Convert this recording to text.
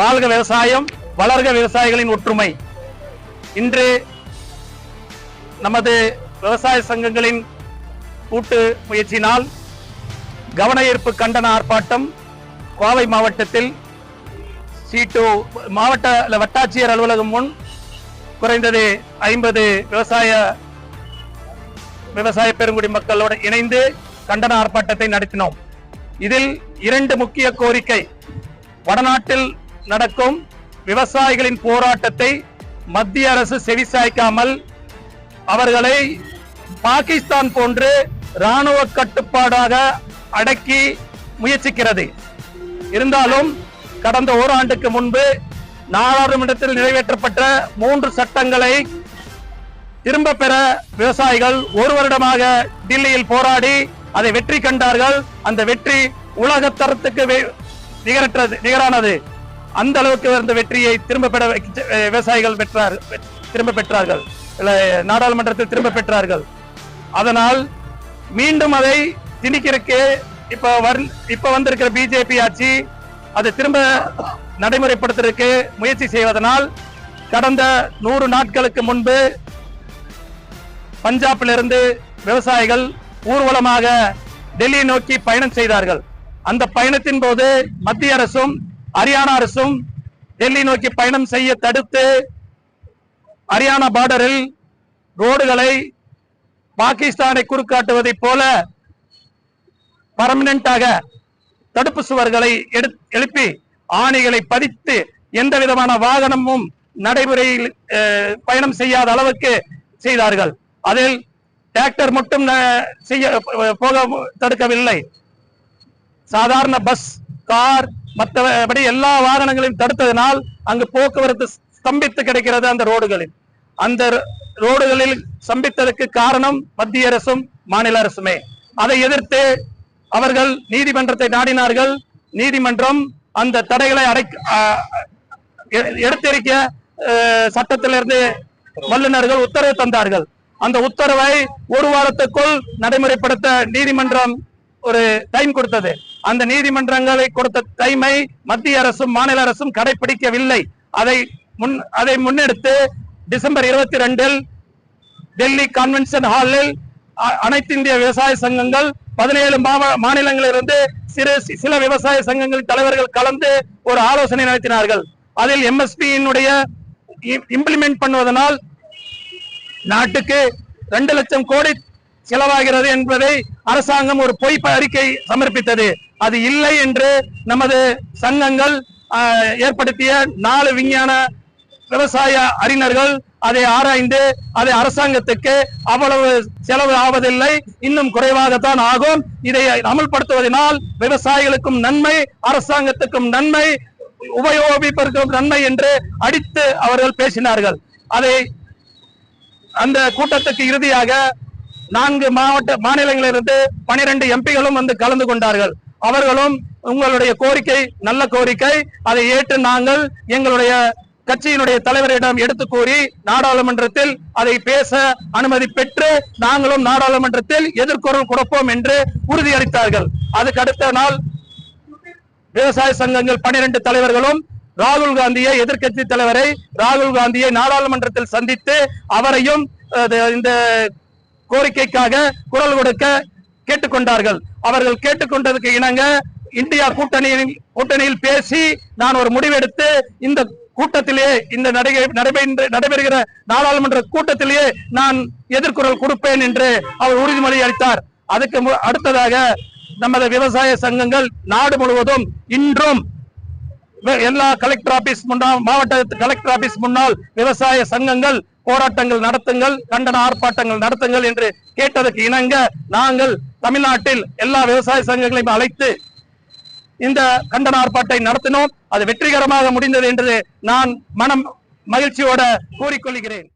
வாழ்க விவசாயம் வளர்க விவசாயிகளின் ஒற்றுமை. இன்று நமது விவசாய சங்கங்களின் கூட்டு முயற்சியினால் கவன ஈர்ப்பு கண்டன ஆர்ப்பாட்டம் கோவை மாவட்டத்தில் சீட்டு மாவட்ட வட்டாட்சியர் அலுவலகம் முன் குறைந்தது ஐம்பது விவசாய விவசாய பெருங்குடி மக்களோடு இணைந்து கண்டன ஆர்ப்பாட்டத்தை நடத்தினோம். இதில் இரண்டு முக்கிய கோரிக்கை. வடநாட்டில் நடக்கும் விவசாயிகளின் போராட்டத்தை மத்திய அரசு செவிசாய்க்காமல் அவர்களை பாகிஸ்தான் போன்று ராணுவ கட்டுப்பாடாக அடக்கி முயற்சிக்கிறது. இருந்தாலும் கடந்த ஓராண்டுக்கு முன்பு நாடாளுமன்றத்தில் நிறைவேற்றப்பட்ட மூன்று சட்டங்களை திரும்ப பெற விவசாயிகள் ஒரு வருடமாக டில்லியில் போராடி அதை வெற்றி கண்டார்கள். அந்த வெற்றி உலக தரத்துக்கு நிகரற்றது நிகரானது. அந்த அளவுக்கு இருந்த வெற்றியை திரும்ப பெற விவசாயிகள் பெற்றார் திரும்ப பெற்றார்கள். நாடாளுமன்றத்தில் திரும்ப பெற்றார்கள். அதனால் மீண்டும் அதை திணிக்கிறதுக்கு இப்ப வர் இப்ப வந்திருக்கிற பிஜேபி ஆட்சி அதை திரும்ப நடைமுறைப்படுத்துறதுக்கு முயற்சி செய்வதனால் கடந்த நூறு நாட்களுக்கு முன்பு பஞ்சாபிலிருந்து விவசாயிகள் ஊர்வலமாக டெல்லி நோக்கி பயணம் செய்தார்கள். அந்த பயணத்தின் போது மத்திய அரசும் ஹரியானா அரசும் டெல்லி நோக்கி பயணம் செய்ய தடுத்து ஹரியானா பார்டரில் ரோடுகளை பாகிஸ்தானை குறுக்காட்டுவதைப் போல பர்மனண்டாக தடுப்பு சுவர்களை எடுத்- எழுப்பி ஆணைகளை பதித்து எந்த விதமான வாகனமும் நடைமுறையில் அஹ், பயணம் செய்யாத அளவுக்கு செய்தார்கள். அதில் டிராக்டர் மட்டும் செய்ய போக தடுக்கவில்லை. சாதாரண பஸ் கார் மற்றபடி எல்லா வாகனங்களையும் தடுத்ததனால் அங்கு போக்குவரத்து ஸ்தம்பித்து கிடைக்கிறது அந்த ரோடுகளில். அந்த ரோடுகளில் ஸ்தம்பித்ததற்கு காரணம் மத்திய அரசும் மாநில அரசுமே. அதை எதிர்த்து அவர்கள் நீதிமன்றத்தை நாடினார்கள். நீதிமன்றம் அந்த தடைகளை அடை அஹ், எடுத்திருக்க சட்டத்திலிருந்து வல்லுநர்கள் உத்தரவு தந்தார்கள். அந்த உத்தரவை ஒரு வாரத்துக்குள் நடைமுறைப்படுத்த நீதிமன்றம் ஒரு டைம் கொடுத்தது. அந்த நீதிமன்றங்களை கொடுத்த டைமை மத்திய அரசும் மாநில அரசும் கடைபிடிக்கவில்லை அதை முன் அதை முன்னெடுத்து டிசம்பர் இருபத்தி ரெண்டில் டெல்லி கன்வென்ஷன் ஹாலில் அனைத்து இந்திய விவசாய சங்கங்கள் பதினேழு மாநிலங்களிலிருந்து சிறு சில விவசாய சங்கங்களின் தலைவர்கள் கலந்து ஒரு ஆலோசனை நடத்தினார்கள். அதில் எம்எஸ்பியினுடைய இம்ப்ளிமெண்ட் பண்ணுவதனால் நாட்டுக்கு ரெண்டு லட்சம் கோடி செலவாகிறது என்பதை அரசாங்கம் ஒரு பொய் அறிக்கை சமர்ப்பித்தது. அது இல்லை என்று நமது சங்கங்கள் ஏற்படுத்திய நாலு விஞ்ஞான விவசாய அறிஞர்கள் அதை ஆராய்ந்து அதை அரசாங்கத்துக்கு அவ்வளவு செலவு ஆவதில்லை. இன்னும் குறைவாகத்தான் ஆகும். இதை அமல்படுத்துவதனால் விவசாயிகளுக்கும் நன்மை அரசாங்கத்துக்கும் நன்மை உபயோகிப்பதற்கும் நன்மை என்று அடித்து அவர்கள் பேசினார்கள். அதை அந்த கூட்டத்துக்கு இறுதியாக நான்கு மாவட்ட மாநிலங்களிலிருந்து பனிரெண்டு எம்பிகளும் வந்து கலந்து கொண்டார்கள். அவர்களும் உங்களுடைய கோரிக்கை நல்ல கோரிக்கை அதை ஏற்று நாங்கள் எங்களுடைய கட்சியினுடைய தலைவரிடம் எடுத்து கூறி நாடாளுமன்றத்தில் அதை பேச அனுமதி பெற்று நாங்களும் நாடாளுமன்றத்தில் எதிர்குரல் கொடுப்போம் என்று உறுதியளித்தார்கள். அதுக்கு அடுத்த நாள் விவசாய சங்கங்கள் பனிரெண்டு தலைவர்களும் ராகுல் காந்தியை எதிர்க்கட்சி தலைவரை ராகுல் காந்தியை நாடாளுமன்றத்தில் சந்தித்து அவரையும் அது, இந்த கோரிக்கைக்காக குரல் கொடுக்க கேட்டுக்கொண்டார்கள். அவர்கள் கேட்டுக்கொண்டதுக்கு இணங்க இந்தியா கூட்டணியில் கூட்டணியில் பேசி நான் ஒரு முடிவெடுத்து இந்த கூட்டத்திலே இந்த நடைபெறுகிற நாடாளுமன்ற கூட்டத்திலேயே நான் எதிர்குரல் கொடுப்பேன் என்று அவர் உறுதிமொழி அளித்தார். அதுக்கு மு- அடுத்ததாக நமது விவசாய சங்கங்கள் நாடு முழுவதும் இன்றும் எல்லா கலெக்டர் ஆபீஸ் முன்னால் மாவட்ட கலெக்டர் ஆபீஸ் முன்னால் விவசாய சங்கங்கள் போராட்டங்கள் நடத்துங்கள் கண்டன ஆர்ப்பாட்டங்கள் நடத்துங்கள் என்று கேட்டதற்கு இணங்க நாங்கள் தமிழ்நாட்டில் எல்லா விவசாய சங்கங்களையும் அழைத்து இந்த கண்டன ஆர்ப்பாட்டை நடத்தினோம். அது வெற்றிகரமாக முடிந்தது என்று நான் மனம் மகிழ்ச்சியோட கூறிக்கொள்கிறேன்.